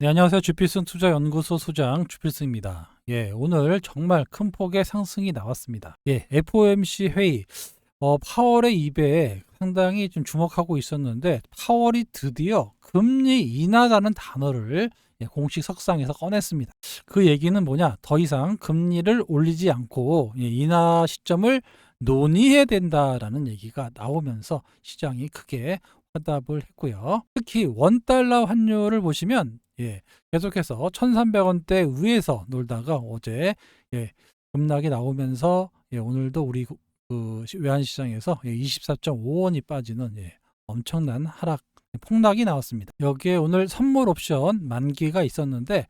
네, 안녕하세요. 주필승 투자연구소 소장 주필승입니다. 예, 오늘 정말 큰 폭의 상승이 나왔습니다. 예, FOMC 회의, 어, 파월의 입에 상당히 좀 주목하고 있었는데, 파월이 드디어 금리 인하라는 단어를 예, 공식 석상에서 꺼냈습니다. 그 얘기는 뭐냐? 더 이상 금리를 올리지 않고 예, 인하 시점을 논의해야 된다라는 얘기가 나오면서 시장이 크게 화답을 했고요. 특히 원달러 환율을 보시면 예, 계속해서 1,300원대 위에서 놀다가 어제 예, 급락이 나오면서 예, 오늘도 우리 그- 외환시장에서 예, 24.5원이 빠지는 예, 엄청난 하락 폭락이 나왔습니다. 여기에 오늘 선물 옵션 만기가 있었는데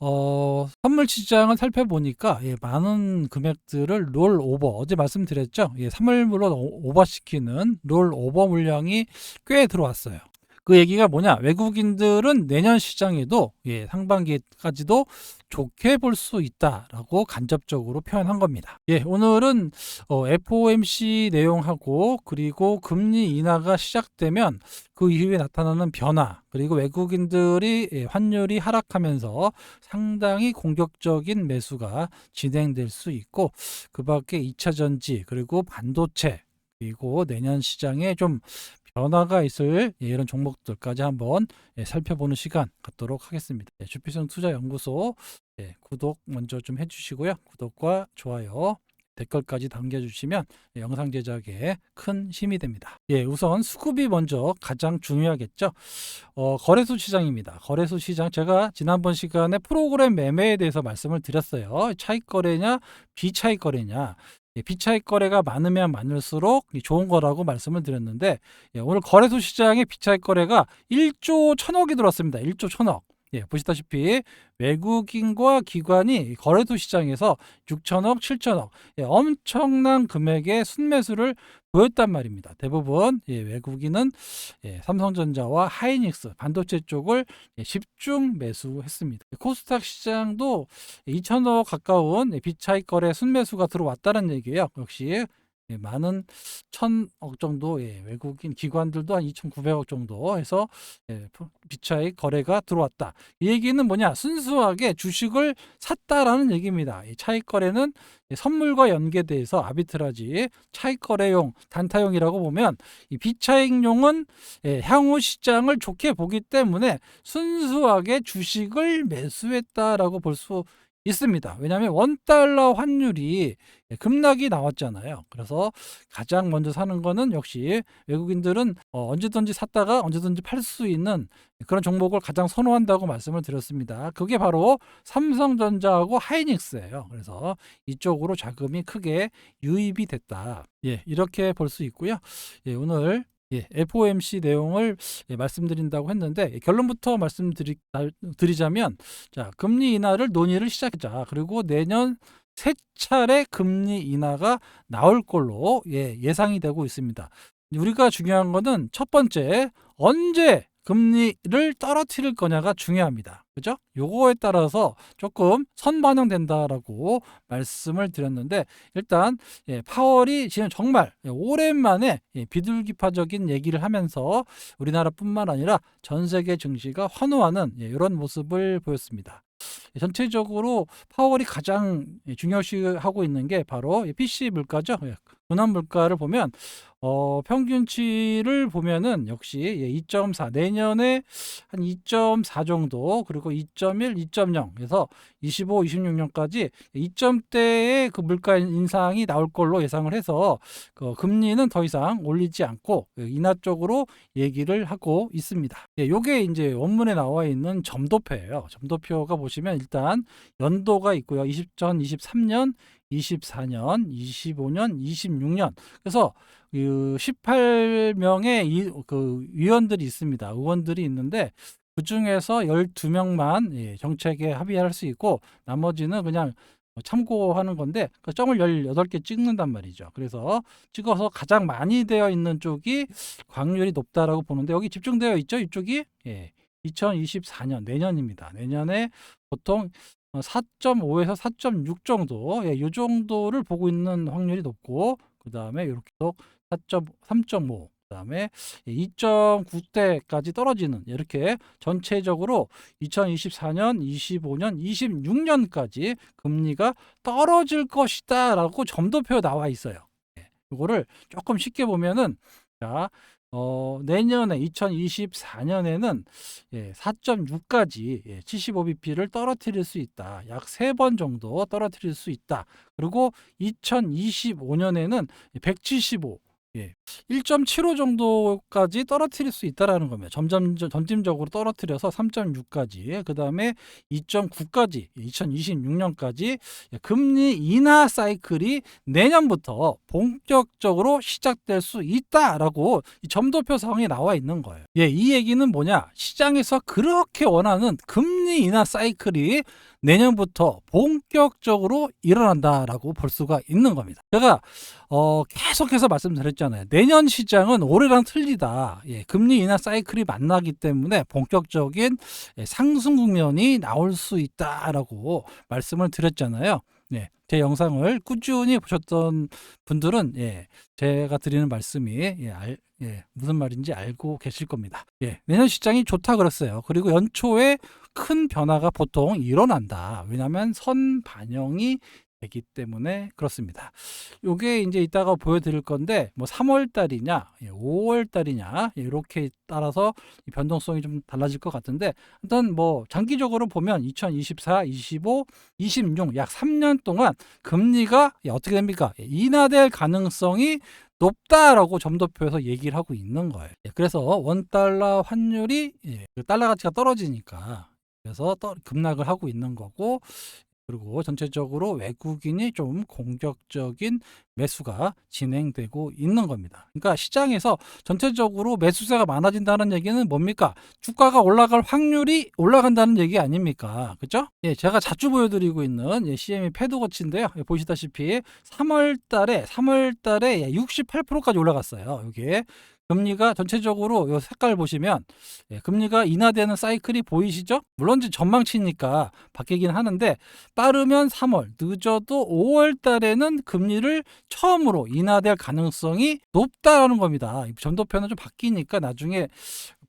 어, 선물 시장을 살펴보니까 예, 많은 금액들을 롤 오버 어제 말씀드렸죠. 예, 3월물로 오버시키는 롤 오버 물량이 꽤 들어왔어요. 그 얘기가 뭐냐? 외국인들은 내년 시장에도 예, 상반기까지도 좋게 볼 수 있다라고 간접적으로 표현한 겁니다. 예, 오늘은 어, FOMC 내용하고 그리고 금리 인하가 시작되면 그 이후에 나타나는 변화 그리고 외국인들이 예, 환율이 하락하면서 상당히 공격적인 매수가 진행될 수 있고 그밖에 2차 전지 그리고 반도체 그리고 내년 시장에 좀 변화가 있을 예, 이런 종목들까지 한번 예, 살펴보는 시간 갖도록 하겠습니다. 예, 주피성 투자연구소 예, 구독 먼저 좀 해주시고요. 구독과 좋아요, 댓글까지 남겨주시면 예, 영상 제작에 큰 힘이 됩니다. 예, 우선 수급이 먼저 가장 중요하겠죠. 어, 거래소 시장입니다. 거래소 시장 제가 지난번 시간에 프로그램 매매에 대해서 말씀을 드렸어요. 차익 거래냐, 비차익 거래냐. 예, 비차익 거래가 많으면 많을수록 이 좋은 거라고 말씀을 드렸는데 예, 오늘 거래소 시장에 비차익 거래가 1조 1000억이 들어왔습니다. 1조 1000억. 예, 보시다시피 외국인과 기관이 거래소 시장에서 6천억, 7천억 예, 엄청난 금액의 순매수를 보였단 말입니다. 대부분 예, 외국인은 예, 삼성전자와 하이닉스 반도체 쪽을 예, 집중 매수했습니다. 코스닥 시장도 2천억 가까운 예, 비차익 거래 순매수가 들어왔다는 얘기예요. 역시 예, 많은 천억 정도 예, 외국인 기관들도 한 2,900억 정도 해서 예, 비차익 거래가 들어왔다. 이 얘기는 뭐냐? 순수하게 주식을 샀다라는 얘기입니다. 이 차익 거래는 이 선물과 연계돼서 아비트라지 차익 거래용 단타용이라고 보면 이 비차익용은 예, 향후 시장을 좋게 보기 때문에 순수하게 주식을 매수했다라고 볼 수 있습니다. 왜냐하면 원달러 환율이 예, 급락이 나왔잖아요. 그래서 가장 먼저 사는 거는 역시 외국인들은 어, 언제든지 샀다가 언제든지 팔 수 있는 그런 종목을 가장 선호한다고 말씀을 드렸습니다. 그게 바로 삼성전자하고 하이닉스예요. 그래서 이쪽으로 자금이 크게 유입이 됐다. 예, 이렇게 볼 수 있고요. 예, 오늘 예, FOMC 내용을 예, 말씀드린다고 했는데 예, 결론부터 말씀드리자면 자 금리 인하를 논의를 시작하자 그리고 내년 세 차례 금리 인하가 나올 걸로 예, 예상이 되고 있습니다. 우리가 중요한 거는 첫 번째 언제 금리를 떨어뜨릴 거냐가 중요합니다. 그죠? 요거에 따라서 조금 선반영된다라고 말씀을 드렸는데 일단 예, 파월이 지금 정말 예, 오랜만에 예, 비둘기파적인 얘기를 하면서 우리나라뿐만 아니라 전 세계 증시가 환호하는 예, 이런 모습을 보였습니다. 예, 전체적으로 파월이 가장 예, 중요시하고 있는 게 바로 이 PC 물가죠. 예, 분한 물가를 보면 어, 평균치를 보면은 역시 2.4 내년에 한 2.4 정도 그리고 2.1, 2.0 그래서 25, 26년까지 2점대의 그 물가 인상이 나올 걸로 예상을 해서 그 금리는 더 이상 올리지 않고 인하 쪽으로 얘기를 하고 있습니다. 예, 요게 이제 원문에 나와 있는 점도표예요. 점도표가 보시면 일단 연도가 있고요. 2023년 24년, 25년, 26년. 그래서 그 18명의 이, 그 위원들이 있습니다. 의원들이 있는데 그 중에서 12명만 예, 정책에 합의할 수 있고 나머지는 그냥 참고하는 건데 그 점을 18개 찍는단 말이죠. 그래서 찍어서 가장 많이 되어 있는 쪽이 광률이 높다라고 보는데 여기 집중되어 있죠. 이쪽이 예. 2024년 내년입니다. 내년에 보통 4.5에서 4.6 정도, 예, 이 정도를 보고 있는 확률이 높고, 그 다음에 이렇게 4.3.5, 그 다음에 2.9대까지 떨어지는 이렇게 전체적으로 2024년, 25년, 26년까지 금리가 떨어질 것이다 라고 점도표 나와 있어요. 예, 이거를 조금 쉽게 보면은 자, 어, 내년에 2024년에는 예, 4.6까지 예, 75bp를 떨어뜨릴 수 있다. 약 3번 정도 떨어뜨릴 수 있다. 그리고 2025년에는 175 예. 1.75 정도까지 떨어뜨릴 수 있다라는 겁니다. 점점 점진적으로 떨어뜨려서 3.6까지 그다음에 2.9까지 2026년까지 금리 인하 사이클이 내년부터 본격적으로 시작될 수 있다라고 이 점도표상에 나와 있는 거예요. 예, 이 얘기는 뭐냐? 시장에서 그렇게 원하는 금리 인하 사이클이 내년부터 본격적으로 일어난다라고 볼 수가 있는 겁니다. 제가 어, 계속해서 말씀드렸잖아요. 내년 시장은 올해랑 틀리다. 예, 금리 인하 사이클이 만나기 때문에 본격적인 예, 상승 국면이 나올 수 있다라고 말씀을 드렸잖아요. 네, 제 영상을 꾸준히 보셨던 분들은 예, 제가 드리는 말씀이 예, 알, 예, 무슨 말인지 알고 계실 겁니다. 예, 내년 시장이 좋다 그랬어요. 그리고 연초에 큰 변화가 보통 일어난다. 왜냐하면 선 반영이 되기 때문에 그렇습니다. 요게 이제 이따가 보여드릴 건데 뭐 3월 달이냐, 5월 달이냐 이렇게 따라서 이 변동성이 좀 달라질 것 같은데 일단 뭐 장기적으로 보면 2024, 25, 26 약 3년 동안 금리가 어떻게 됩니까? 인하될 가능성이 높다라고 점도표에서 얘기를 하고 있는 거예요. 예, 그래서 원 달러 환율이 예, 그 달러 가치가 떨어지니까 그래서 급락을 하고 있는 거고 그리고 전체적으로 외국인이 좀 공격적인 매수가 진행되고 있는 겁니다. 그러니까 시장에서 전체적으로 매수세가 많아진다는 얘기는 뭡니까? 주가가 올라갈 확률이 올라간다는 얘기 아닙니까? 그죠? 예, 제가 자주 보여드리고 있는 예, CME 패드워치인데요. 예, 보시다시피 3월 달에 3월 달에 68%까지 올라갔어요. 이게 금리가 전체적으로 요 색깔 보시면 예, 금리가 인하되는 사이클이 보이시죠? 물론 이제 전망치니까 바뀌긴 하는데 빠르면 3월, 늦어도 5월 달에는 금리를 처음으로 인하될 가능성이 높다라는 겁니다. 점도표는 좀 바뀌니까 나중에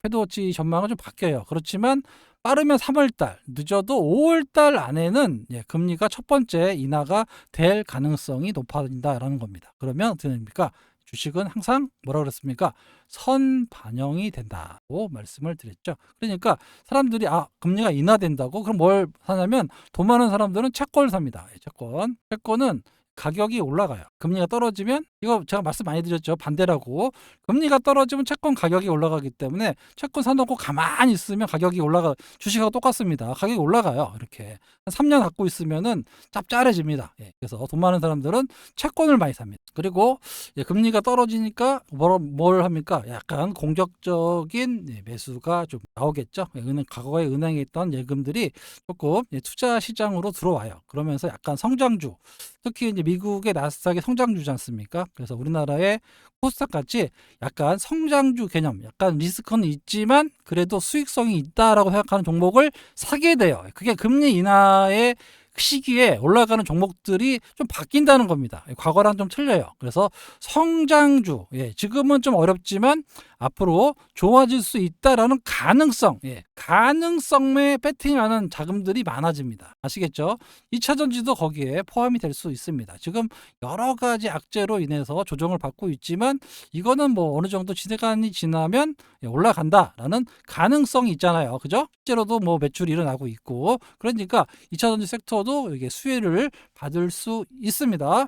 패드워치 전망은 좀 바뀌어요. 그렇지만 빠르면 3월 달, 늦어도 5월 달 안에는 예, 금리가 첫 번째 인하가 될 가능성이 높아진다라는 겁니다. 그러면 어떻게 됩니까? 주식은 항상 뭐라 그랬습니까? 선 반영이 된다고 말씀을 드렸죠. 그러니까 사람들이 아 금리가 인하된다고 그럼 뭘 사냐면 돈 많은 사람들은 채권을 삽니다. 채권. 채권은 가격이 올라가요. 금리가 떨어지면 이거 제가 말씀 많이 드렸죠. 반대라고. 금리가 떨어지면 채권 가격이 올라가기 때문에 채권 사놓고 가만히 있으면 가격이 올라가 주식하고 똑같습니다. 가격이 올라가요. 이렇게. 3년 갖고 있으면은 짭짤해집니다. 예. 그래서 돈 많은 사람들은 채권을 많이 삽니다. 그리고 예, 금리가 떨어지니까 뭘, 뭘 합니까? 약간 공격적인 예, 매수가 좀 나오겠죠. 예, 은행, 과거에 은행에 있던 예금들이 조금 예, 투자 시장으로 들어와요. 그러면서 약간 성장주 특히 이제 미국의 나스닥이 성장주지 않습니까? 그래서 우리나라의 코스닥 같이 약간 성장주 개념, 약간 리스크는 있지만 그래도 수익성이 있다라고 생각하는 종목을 사게 돼요. 그게 금리 인하의 시기에 올라가는 종목들이 좀 바뀐다는 겁니다. 과거랑 좀 틀려요. 그래서 성장주, 예, 지금은 좀 어렵지만 앞으로 좋아질 수 있다라는 가능성, 예, 가능성에 배팅하는 자금들이 많아집니다. 아시겠죠? 2차 전지도 거기에 포함이 될 수 있습니다. 지금 여러 가지 악재로 인해서 조정을 받고 있지만 이거는 뭐 어느 정도 시간이 지나면 예, 올라간다라는 가능성이 있잖아요. 그죠? 실제로도 뭐 매출이 일어나고 있고 그러니까 2차 전지 섹터도 이게 수혜를 받을 수 있습니다.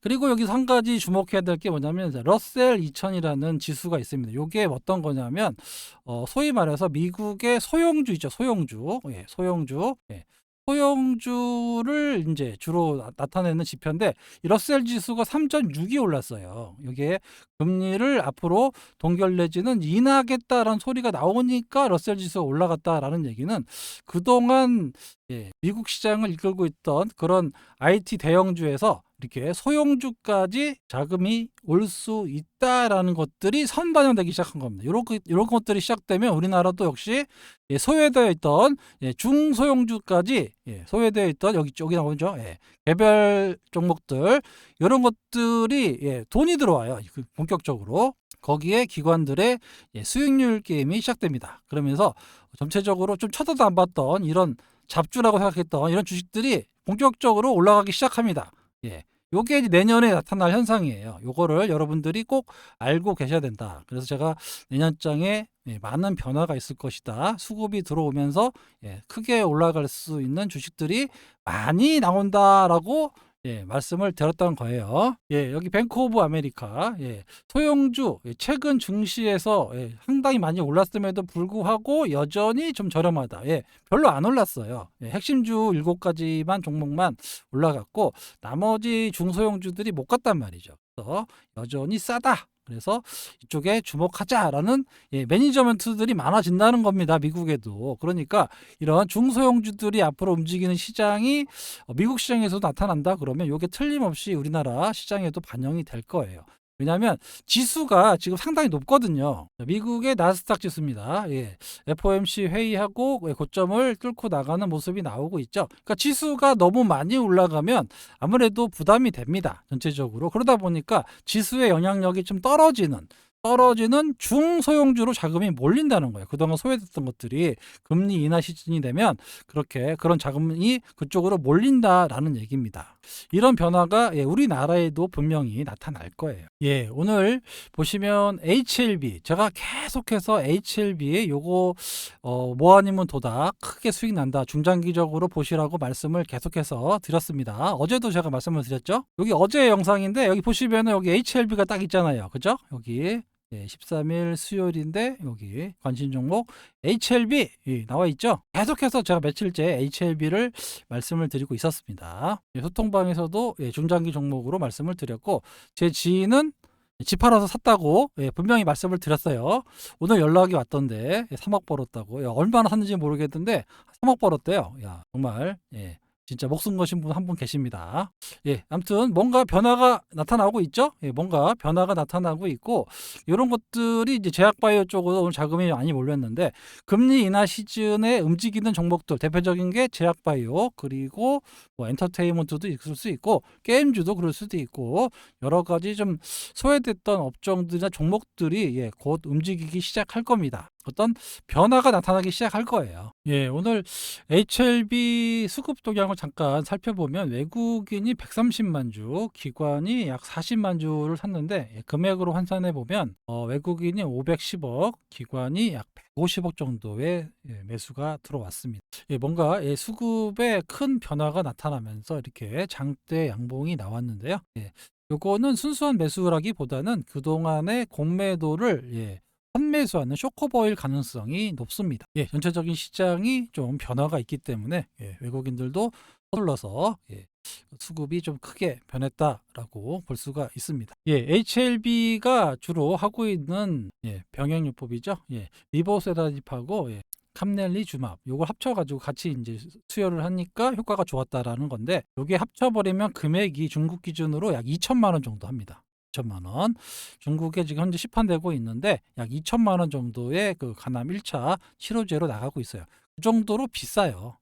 그리고 여기서 한 가지 주목해야 될 게 뭐냐면 러셀 2000이라는 지수가 있습니다. 이게 어떤 거냐면 어, 소위 말해서 미국의 소형주 있죠. 소형주. 예, 소형주. 예. 소형주를 이제 주로 나타내는 지표인데 이 러셀 지수가 3.6이 올랐어요. 이게 금리를 앞으로 동결 내지는 인하겠다라는 소리가 나오니까 러셀 지수가 올라갔다라는 얘기는 그동안 예, 미국 시장을 이끌고 있던 그런 IT 대형주에서 이렇게 소형주까지 자금이 올 수 있다라는 것들이 선반영되기 시작한 겁니다. 이런 이런 것들이 시작되면 우리나라도 역시 예, 소외되어 있던 예, 중소형주까지 예, 소외되어 있던 여기 쪽이 나오죠. 예, 개별 종목들 이런 것들이 예, 돈이 들어와요. 그 본격적으로 거기에 기관들의 예, 수익률 게임이 시작됩니다. 그러면서 전체적으로 좀 쳐다도 안 봤던 이런 잡주라고 생각했던 이런 주식들이 본격적으로 올라가기 시작합니다. 예. 요게 이제 내년에 나타날 현상이에요. 요거를 여러분들이 꼭 알고 계셔야 된다. 그래서 제가 내년장에 예, 많은 변화가 있을 것이다. 수급이 들어오면서 예, 크게 올라갈 수 있는 주식들이 많이 나온다라고 예, 말씀을 드렸던 거예요. 예, 여기 뱅크 오브 아메리카, 예, 소형주, 예, 최근 증시에서 예, 상당히 많이 올랐음에도 불구하고 여전히 좀 저렴하다. 예, 별로 안 올랐어요. 예, 핵심주 7가지만 종목만 올라갔고, 나머지 중소형주들이 못 갔단 말이죠. 그래서 여전히 싸다. 그래서 이쪽에 주목하자라는 예, 매니저먼트들이 많아진다는 겁니다. 미국에도. 그러니까 이런 중소형주들이 앞으로 움직이는 시장이 어, 미국 시장에서도 나타난다 그러면 이게 틀림없이 우리나라 시장에도 반영이 될 거예요. 왜냐하면 지수가 지금 상당히 높거든요. 미국의 나스닥 지수입니다. 예. FOMC 회의하고 예, 고점을 뚫고 나가는 모습이 나오고 있죠. 그러니까 지수가 너무 많이 올라가면 아무래도 부담이 됩니다. 전체적으로. 그러다 보니까 지수의 영향력이 좀 떨어지는 떨어지는 중소형주로 자금이 몰린다는 거예요. 그동안 소외됐던 것들이 금리 인하 시즌이 되면 그렇게 그런 자금이 그쪽으로 몰린다라는 얘기입니다. 이런 변화가 예, 우리나라에도 분명히 나타날 거예요. 예, 오늘 보시면 HLB 제가 계속해서 HLB에 요거 어, 뭐 아니면 도다 크게 수익 난다 중장기적으로 보시라고 말씀을 계속해서 드렸습니다. 어제도 제가 말씀을 드렸죠. 여기 어제 영상인데 여기 보시면은 여기 HLB가 딱 있잖아요. 그죠? 여기 예, 13일 수요일인데 여기 관심 종목 HLB 예, 나와 있죠. 계속해서 제가 며칠째 HLB를 말씀을 드리고 있었습니다. 예, 소통방에서도 예, 중장기 종목으로 말씀을 드렸고 제 지인은 집 팔아서 샀다고 예, 분명히 말씀을 드렸어요. 오늘 연락이 왔던데 예, 3억 벌었다고. 야, 얼마나 샀는지 모르겠는데 3억 벌었대요. 야 정말 예, 진짜 목숨 거신 분 한 분 계십니다. 예, 아무튼 뭔가 변화가 나타나고 있죠. 예, 뭔가 변화가 나타나고 있고 이런 것들이 이제 제약바이오 쪽으로 오늘 자금이 많이 몰렸는데 금리 인하 시즌에 움직이는 종목들 대표적인 게 제약바이오 그리고 뭐 엔터테인먼트도 있을 수 있고 게임주도 그럴 수도 있고 여러 가지 좀 소외됐던 업종들이나 종목들이 예, 곧 움직이기 시작할 겁니다. 어떤 변화가 나타나기 시작할 거예요. 예, 오늘 HLB 수급 동향을 잠깐 살펴보면 외국인이 130만 주, 기관이 약 40만 주를 샀는데 예, 금액으로 환산해 보면 어, 외국인이 510억, 기관이 약 150억 정도의 예, 매수가 들어왔습니다. 예, 뭔가 예, 수급에 큰 변화가 나타나면서 이렇게 장대 양봉이 나왔는데요. 예, 요거는 순수한 매수라기보다는 그동안의 공매도를 예, 환매수하는 쇼커버일 가능성이 높습니다. 예, 전체적인 시장이 좀 변화가 있기 때문에 예, 외국인들도 서둘러서 예, 수급이 좀 크게 변했다라고 볼 수가 있습니다. 예, HLB가 주로 하고 있는 예, 병행요법이죠. 예, 리보세라집하고 예, 캄넬리 주맙 요걸 합쳐가지고 같이 이제 수혈을 하니까 효과가 좋았다라는 건데 요게 합쳐버리면 금액이 중국 기준으로 약 2천만 원 정도 합니다. 2천만 원. 중국에 지금 현재 시판되고 있는데 약 2천만 원 정도의 그 간암 1차 치료제로 나가고 있어요. 그 정도로 비싸요.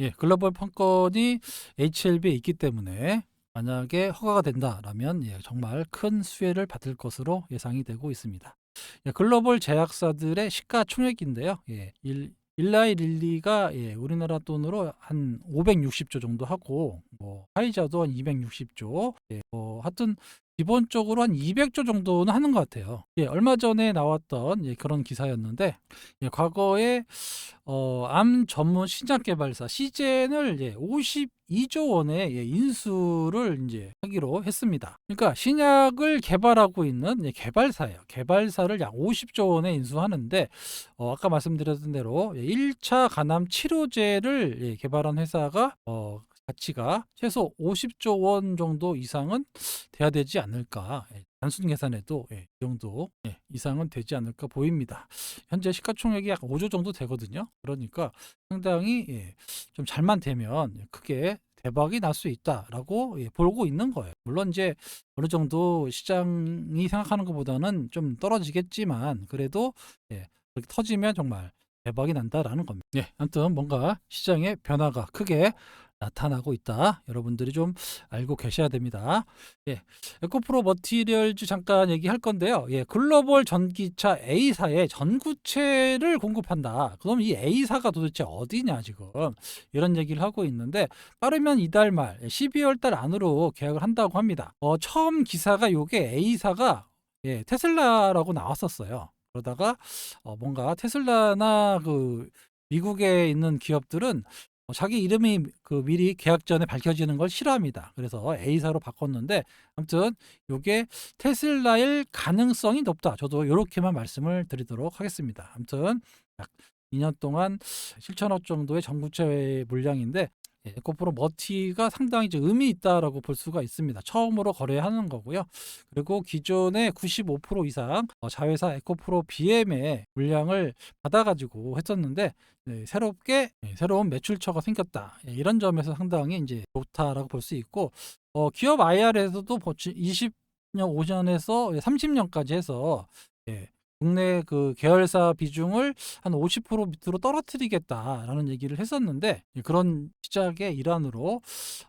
예, 글로벌 판권이 HLB에 있기 때문에 만약에 허가가 된다라면 예, 정말 큰 수혜를 받을 것으로 예상이 되고 있습니다. 예, 글로벌 제약사들의 시가총액인데요. 예, 일, 일라이 릴리가 예, 우리나라 돈으로 한 560조 정도 하고 뭐 화이자도 한 260조. 예, 뭐 하여튼 기본적으로 한 200조 정도는 하는 것 같아요. 예, 얼마 전에 나왔던 예, 그런 기사였는데 예, 과거에 어, 암 전문 신약 개발사 시젠을 예, 52조 원의 예, 인수를 이제 하기로 했습니다. 그러니까 신약을 개발하고 있는 예, 개발사예요. 개발사를 약 50조 원에 인수하는데 어, 아까 말씀드렸던 대로 예, 1차 간암 치료제를 예, 개발한 회사가 어, 가치가 최소 50조 원 정도 이상은 돼야 되지 않을까. 예, 단순 계산해도 예, 이 정도 예, 이상은 되지 않을까 보입니다. 현재 시가총액이 약 5조 정도 되거든요. 그러니까 상당히 예, 좀 잘만 되면 크게 대박이 날 수 있다라고 예, 보고 있는 거예요. 물론 이제 어느 정도 시장이 생각하는 것보다는 좀 떨어지겠지만 그래도 예, 그렇게 터지면 정말 대박이 난다라는 겁니다. 예, 아무튼 뭔가 시장의 변화가 크게 나타나고 있다. 여러분들이 좀 알고 계셔야 됩니다. 예. 에코프로 머티리얼즈 잠깐 얘기할 건데요. 예, 글로벌 전기차 A사에 전구체를 공급한다. 그럼 이 A사가 도대체 어디냐 지금 이런 얘기를 하고 있는데 빠르면 이달 말 12월 달 안으로 계약을 한다고 합니다. 어, 처음 기사가 요게 A사가 예, 테슬라라고 나왔었어요. 그러다가 어, 뭔가 테슬라나 그 미국에 있는 기업들은 어, 자기 이름이 그 미리 계약 전에 밝혀지는 걸 싫어합니다. 그래서 A사로 바꿨는데 아무튼 요게 테슬라일 가능성이 높다. 저도 이렇게만 말씀을 드리도록 하겠습니다. 아무튼 약 2년 동안 7천억 정도의 전구체 물량인데 예, 에코프로 머티가 상당히 좀 의미 있다라고 볼 수가 있습니다. 처음으로 거래하는 거고요. 그리고 기존의 95% 이상 어, 자회사 에코프로 BM의 물량을 받아가지고 했었는데 네, 새롭게 예, 새로운 매출처가 생겼다. 예, 이런 점에서 상당히 이제 좋다라고 볼 수 있고 어, 기업 IR에서도 20년 5년에서 30년까지 해서 예, 국내 그 계열사 비중을 한 50% 밑으로 떨어뜨리겠다라는 얘기를 했었는데 예, 그런 시작의 일환으로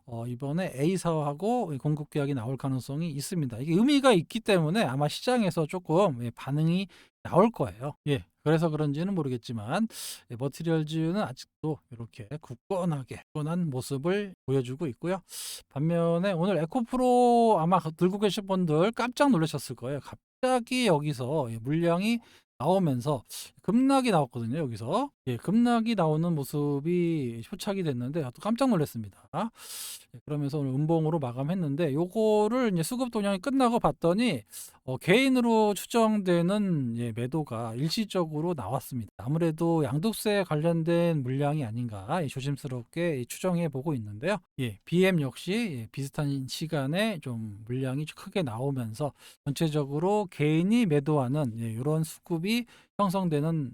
어, 이번에 A사하고 공급 계약이 나올 가능성이 있습니다. 이게 의미가 있기 때문에 아마 시장에서 조금 예, 반응이 나올 거예요. 예. 그래서 그런지는 모르겠지만 예, 머티리얼즈는 아직도 이렇게 굳건하게 굳건한 모습을 보여주고 있고요. 반면에 오늘 에코프로 아마 들고 계신 분들 깜짝 놀라셨을 거예요. 갑자기 여기서 예, 물량이 나오면서 급락이 나왔거든요. 여기서 예, 급락이 나오는 모습이 포착이 됐는데 또 깜짝 놀랐습니다. 예, 그러면서 오늘 음봉으로 마감했는데 요거를 이제 수급 동향이 끝나고 봤더니 어, 개인으로 추정되는 예, 매도가 일시적으로 나왔습니다. 아무래도 양도세 관련된 물량이 아닌가 예, 조심스럽게 예, 추정해 보고 있는데요. 예, BM 역시 예, 비슷한 시간에 좀 물량이 크게 나오면서 전체적으로 개인이 매도하는 예, 이런 수급 이 형성되는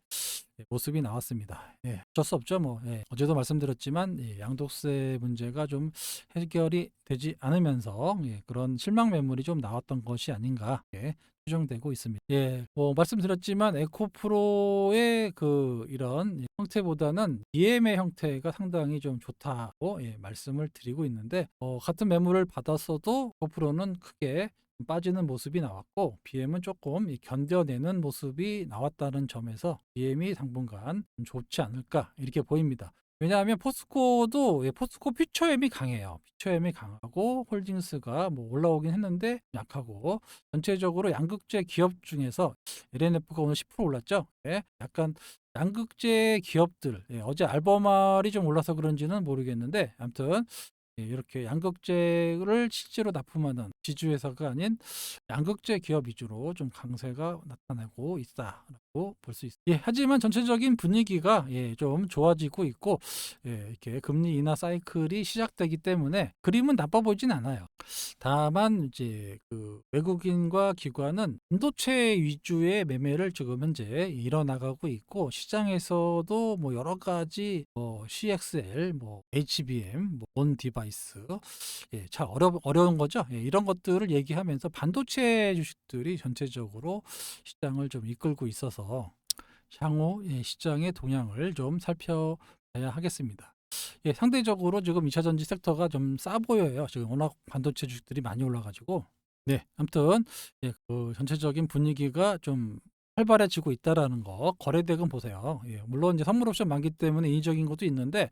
예, 모습이 나왔습니다. 예, 어쩔 수 없죠. 뭐 예, 어제도 말씀드렸지만 예, 양도세 문제가 좀 해결이 되지 않으면서 예, 그런 실망 매물이 좀 나왔던 것이 아닌가 예, 추정되고 있습니다. 예, 뭐 말씀드렸지만 에코프로의 그 이런 형태보다는 BM의 형태가 상당히 좀 좋다고 예, 말씀을 드리고 있는데 어, 같은 매물을 받았어도 에코프로는 크게 빠지는 모습이 나왔고 BM은 조금 이 견뎌내는 모습이 나왔다는 점에서 BM이 당분간 좀 좋지 않을까 이렇게 보입니다. 왜냐하면 포스코도 예, 포스코 퓨처엠이 강해요. 퓨처엠이 강하고 홀딩스가 뭐 올라오긴 했는데 약하고 전체적으로 양극재 기업 중에서 LNF가 오늘 10% 올랐죠. 예, 약간 양극재 기업들 예, 어제 알버말이 좀 올라서 그런지는 모르겠는데 아무튼 예, 이렇게 양극재를 실제로 납품하는 지주회사가 아닌 양극재 기업 위주로 좀 강세가 나타나고 있다라고 볼 수 있습니다. 예, 하지만 전체적인 분위기가 예, 좀 좋아지고 있고 예, 이렇게 금리 인하 사이클이 시작되기 때문에 그림은 나빠 보이진 않아요. 다만 이제 그 외국인과 기관은 반도체 위주의 매매를 지금 현재 일어나가고 있고 시장에서도 뭐 여러 가지 뭐 CXL, 뭐 HBM, 뭐 온 디바 이스, 예, 참 어려 어려운 거죠. 예, 이런 것들을 얘기하면서 반도체 주식들이 전체적으로 시장을 좀 이끌고 있어서 향후 예, 시장의 동향을 좀 살펴봐야 하겠습니다. 예, 상대적으로 지금 2차 전지 섹터가 좀 싸 보여요. 지금 워낙 반도체 주식들이 많이 올라가지고. 네, 아무튼 예, 그 전체적인 분위기가 좀 활발해지고 있다라는 거 거래대금 보세요. 예, 물론 이제 선물 옵션 많기 때문에 인위적인 것도 있는데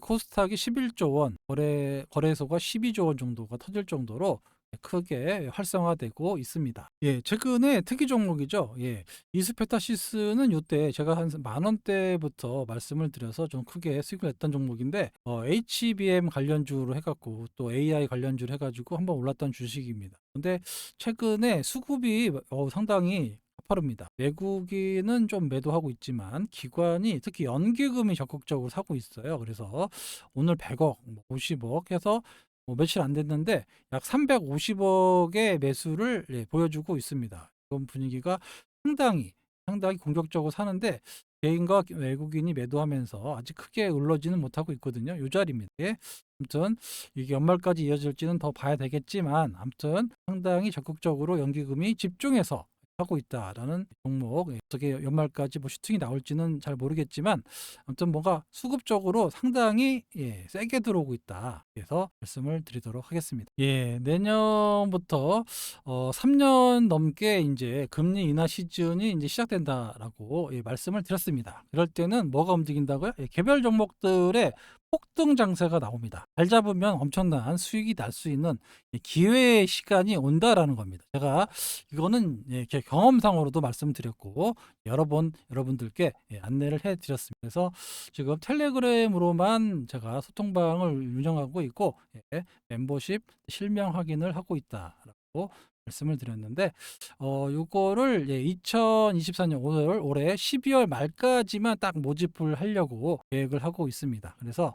코스닥이 11조 원, 거래 거래소가 12조 원 정도가 터질 정도로 크게 활성화되고 있습니다. 예, 최근에 특이 종목이죠. 예, 이스페타시스는 이때 제가 한 만 원대부터 말씀을 드려서 좀 크게 수익을 냈던 종목인데 어, HBM 관련주로 해갖고 또 AI 관련주로 해가지고 한번 올랐던 주식입니다. 근데 최근에 수급이 어, 상당히 가파릅니다. 외국인은 좀 매도하고 있지만 기관이 특히 연기금이 적극적으로 사고 있어요. 그래서 오늘 100억, 50억 뭐 해서 뭐 며칠 안 됐는데 약 350억의 매수를 예, 보여주고 있습니다. 이런 분위기가 상당히 상당히 공격적으로 사는데 개인과 외국인이 매도하면서 아직 크게 올라지는 못하고 있거든요. 이 자리입니다. 예. 아무튼 이게 연말까지 이어질지는 더 봐야 되겠지만 아무튼 상당히 적극적으로 연기금이 집중해서 하고 있다라는 종목 예, 어떻게 연말까지 뭐 슈팅이 나올지는 잘 모르겠지만 아무튼 뭔가 수급적으로 상당히 예, 세게 들어오고 있다. 그래서 말씀을 드리도록 하겠습니다. 예, 내년부터 어, 3년 넘게 이제 금리 인하 시즌이 이제 시작된다라고 예, 말씀을 드렸습니다. 그럴 때는 뭐가 움직인다고요? 예, 개별 종목들의 폭등 장세가 나옵니다. 잘 잡으면 엄청난 수익이 날 수 있는 예, 기회의 시간이 온다라는 겁니다. 제가 이거는 예, 제 경험상으로도 말씀드렸고 여러 번 여러분들께 예, 안내를 해드렸습니다. 그래서 지금 텔레그램으로만 제가 소통방을 운영하고 있고 예, 멤버십 실명 확인을 하고 있다라고 말씀을 드렸는데 어 요거를 예, 2024년 오늘 올해 12월 말까지만 딱 모집을 하려고 계획을 하고 있습니다. 그래서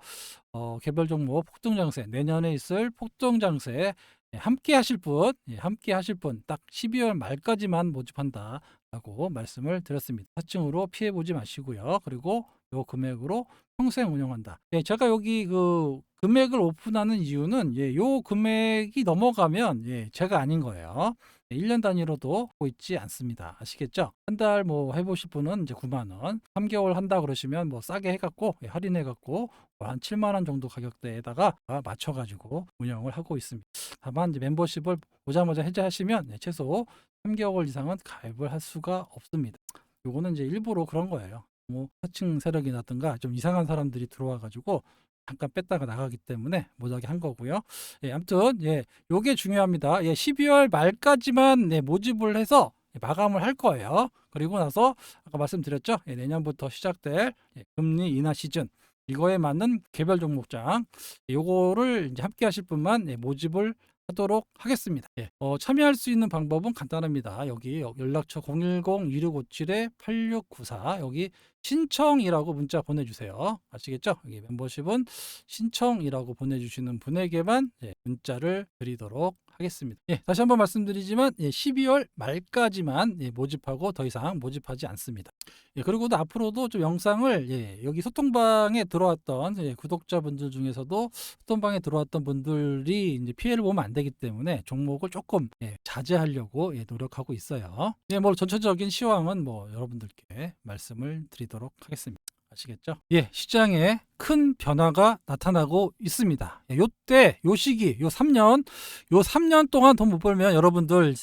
어 개별 종목 폭등 장세 내년에 있을 폭등 장세 예, 함께 하실 분, 예, 함께 하실 분 딱 12월 말까지만 모집한다라고 말씀을 드렸습니다. 사층으로 피해 보지 마시고요. 그리고 요 금액으로 평생 운영한다. 예, 제가 여기 그 금액을 오픈하는 이유는 예, 요 금액이 넘어가면 예, 제가 아닌 거예요. 예, 1년 단위로도 하고 있지 않습니다. 아시겠죠? 한 달 뭐 해보실 분은 이제 9만 원, 3개월 한다 그러시면 뭐 싸게 해갖고 예, 할인해갖고 뭐한 7만 원 정도 가격대에다가 맞춰가지고 운영을 하고 있습니다. 다만 이제 멤버십을 오자마자 해제하시면 예, 최소 3개월 이상은 가입을 할 수가 없습니다. 요거는 이제 일부러 그런 거예요. 뭐 하층 세력이라든가 좀 이상한 사람들이 들어와 가지고 잠깐 뺐다가 나가기 때문에 못하게 한 거고요. 예, 아무튼 예, 요게 중요합니다. 예, 12월 말까지만 네, 모집을 해서 예, 마감을 할 거예요. 그리고 나서 아까 말씀드렸죠. 예, 내년부터 시작될 예, 금리 인하 시즌 이거에 맞는 개별 종목장 예, 요거를 이제 함께 하실 분만 예, 모집을 하도록 하겠습니다. 예, 어, 참여할 수 있는 방법은 간단합니다. 여기 연락처 010-2657-8694 여기 신청이라고 문자 보내주세요. 아시겠죠? 여기 멤버십은 신청이라고 보내주시는 분에게만 예, 문자를 드리도록 하겠습니다. 예, 다시 한번 말씀드리지만 예, 12월 말까지만 예, 모집하고 더 이상 모집하지 않습니다. 예, 그리고도 앞으로도 좀 영상을 예, 여기 소통방에 들어왔던 예, 구독자분들 중에서도 소통방에 들어왔던 분들이 이제 피해를 보면 안 되기 때문에 종목을 조금 예, 자제하려고 예, 노력하고 있어요. 예, 뭐 전체적인 시황은 뭐 여러분들께 말씀을 드리도록 하겠습니다. 아시겠죠? 예, 시장에 큰 변화가 나타나고 있습니다. 예, 요때, 요 시기, 요 3년, 요 3년 동안 돈 못 벌면 여러분들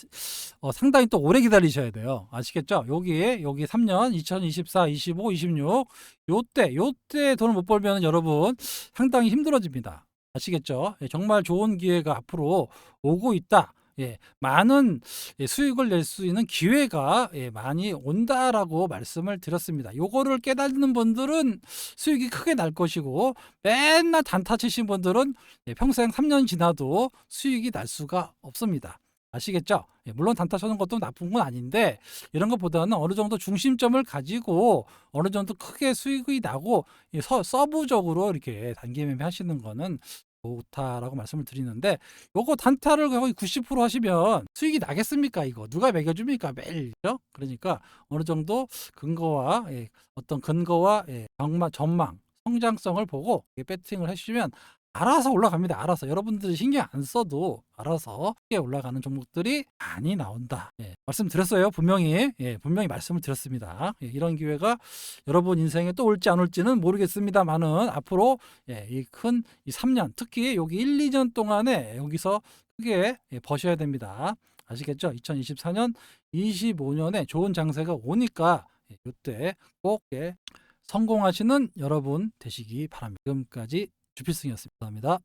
어, 상당히 또 오래 기다리셔야 돼요. 아시겠죠? 여기에, 여기 3년, 2024, 25, 26, 요때, 요때 돈을 못 벌면 여러분 상당히 힘들어집니다. 아시겠죠? 예, 정말 좋은 기회가 앞으로 오고 있다. 예, 많은 예, 수익을 낼 수 있는 기회가 예, 많이 온다라고 말씀을 드렸습니다. 요거를 깨닫는 분들은 수익이 크게 날 것이고 맨날 단타 치신 분들은 예, 평생 3년 지나도 수익이 날 수가 없습니다. 아시겠죠? 예, 물론 단타 쳐는 것도 나쁜 건 아닌데 이런 것보다는 어느 정도 중심점을 가지고 어느 정도 크게 수익이 나고 이 서, 서브적으로 이렇게 단기 매매 하시는 거는 좋다라고 말씀을 드리는데 요거 단타를 거의 90% 하시면 수익이 나겠습니까 이거? 누가 매겨줍니까 매일 죠? 그러니까 어느 정도 근거와 예, 어떤 근거와 예, 전망, 전망 성장성을 보고 예, 배팅을 해주시면 알아서 올라갑니다. 알아서 여러분들이 신경 안 써도 알아서 크게 올라가는 종목들이 많이 나온다. 예, 말씀드렸어요. 분명히 예, 분명히 말씀을 드렸습니다. 예, 이런 기회가 여러분 인생에 또 올지 안 올지는 모르겠습니다만은 앞으로 예, 이큰이 3년 특히 여기 1, 2년 동안에 여기서 크게 예, 버셔야 됩니다. 아시겠죠? 2024년, 25년에 좋은 장세가 오니까 예, 이때 꼭 예, 성공하시는 여러분 되시기 바랍니다. 지금까지 주필승이었습니다. 감사합니다.